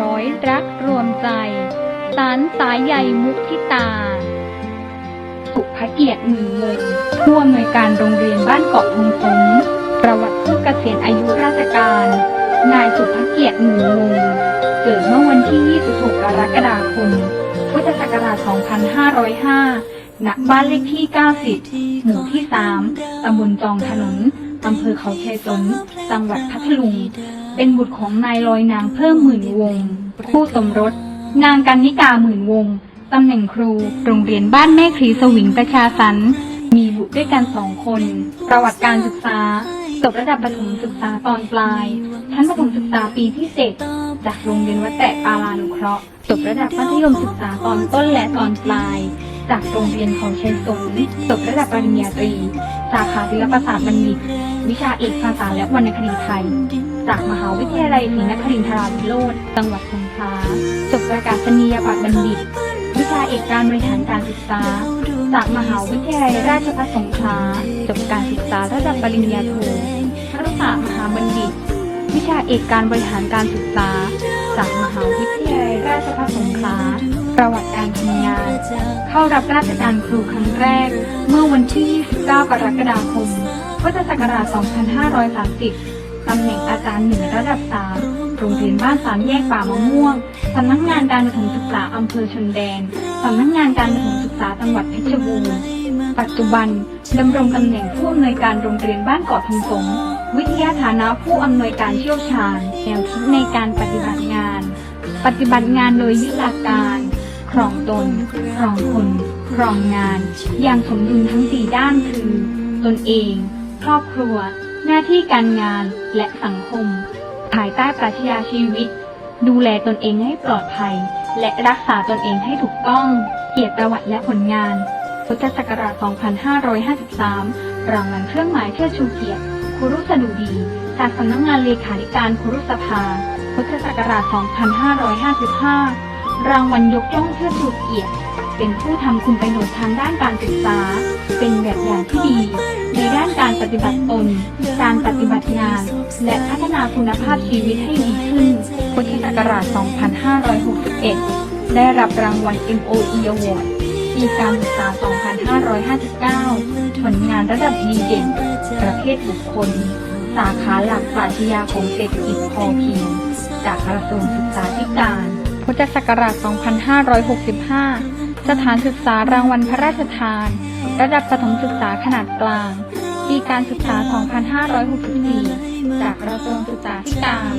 ร้อยรักรวมใจ สารสายใยมุทิตา สุภเกียรติหมื่นวงศ์ผู้อำนวยการโรงเรียนบ้านเกาะทงสงประวัติผู้เกษียณอายุราชการ นายสุภเกียรติหมื่นวงศ์เกิดเมื่อวันที่ 26 กรกฎาคม พุทธศักราช 2505 ณ บ้านเลขที่ 90 หมู่ที่ 3 ตำบลจองถนน อำเภอเขาชัยสนจังหวัดพัทลุง เป็นบุตรของนายลอยนางเพิ่มหมื่นวง คู่สมรส นางกันนิกาหมื่นวง ตำแหน่งครู โรงเรียนบ้านแม่ครีสวิงประชาสรรค์มีบุตรด้วยกันสองคน ประวัติการศึกษาจบระดับประถมศึกษาตอนปลาย ชั้นประถมศึกษาปีที่เจ็ดจากโรงเรียนวัดแตะปาลานุเคราะห์จบระดับมัธยมศึกษาตอนต้นและตอนปลาย จากโรงเรียนเขาชัยสนจบระดับปริญญาตรี สาขาศิลปศาสตร์บัณฑิต วิชาเอกภาษาและวรรณคดีไทย จากมหาวิทยาลัยศรีนครินทราวิโรธจังหวัดสงขลาจบประกาศนียบัตรบัณฑิต วิชาเอกการบริหารการศึกษา จากมหาวิทยาลัยราชภัฏสงขลาจบการศึกษาระดับปริญญาโทครุศาสตร์มหาบัณฑิต วิชาเอกการบริหารการศึกษา จากมหาวิทยาลัยราชภัฏสงขลาประวัติการทำงาน เข้ารับราชการครูครั้งแรก เมื่อวันที่ 29 กรกฎาคม พุทธศักราช 2530 ตำแหน่งอาจารย์หนึ่งระดับ 3 โรงเรียนบ้านสามแยกป่ามะม่วง สำนักงานการประถมศึกษาอำเภอชนแดน สำนักงานการประถมศึกษาจังหวัดเพชรบูรณ์ ปัจจุบันดำรงตำแหน่งผู้อำนวยการโรงเรียนบ้านเกาะทงสงวิทยาฐานะผู้อำนวยการเชี่ยวชาญ แนวคิดในการปฏิบัติงาน ปฏิบัติงานโดยยึดหลักการครองตนครองคนครองงาน อย่างสมดุลทั้งสี่ด้านคือ ตนเอง ครอบครัว หน้าที่การงานและสังคม ภายใต้ปรัชญาชีวิต ดูแลตนเองให้ปลอดภัย และรักษาตนเองให้ถูกต้อง เกียรติประวัติและผลงาน พุทธศักราช 2553 รางวัลเครื่องหมายเชิดชูเกียรติครูรุษดุดี จากสำนักงานเลขาธิการครูรุษภา พุทธศักราช 2555 รางวัลยกย่องเชิดชูเกียรติ เป็นผู้ทำคุณประโยชน์ทางด้านการศึกษา เป็นแบบอย่างที่ดี การปฏิบัติตน การปฏิบัติงาน และพัฒนาคุณภาพชีวิตให้ดีขึ้น พุทธศักราช 2561 ได้รับรางวัล MOE Award ปีการศึกษา 2559 ผลงานระดับดีเด่น ประเภทบุคคล สาขาหลักปรัชญาของเศรษฐกิจพอเพียง จากกระทรวงศึกษาธิการ พุทธศักราช 2565 สถานศึกษารางวัลพระราชทาน ระดับประถมศึกษาขนาดกลาง ปีการศึกษา 2564 จากกระทรวงศึกษาธิการ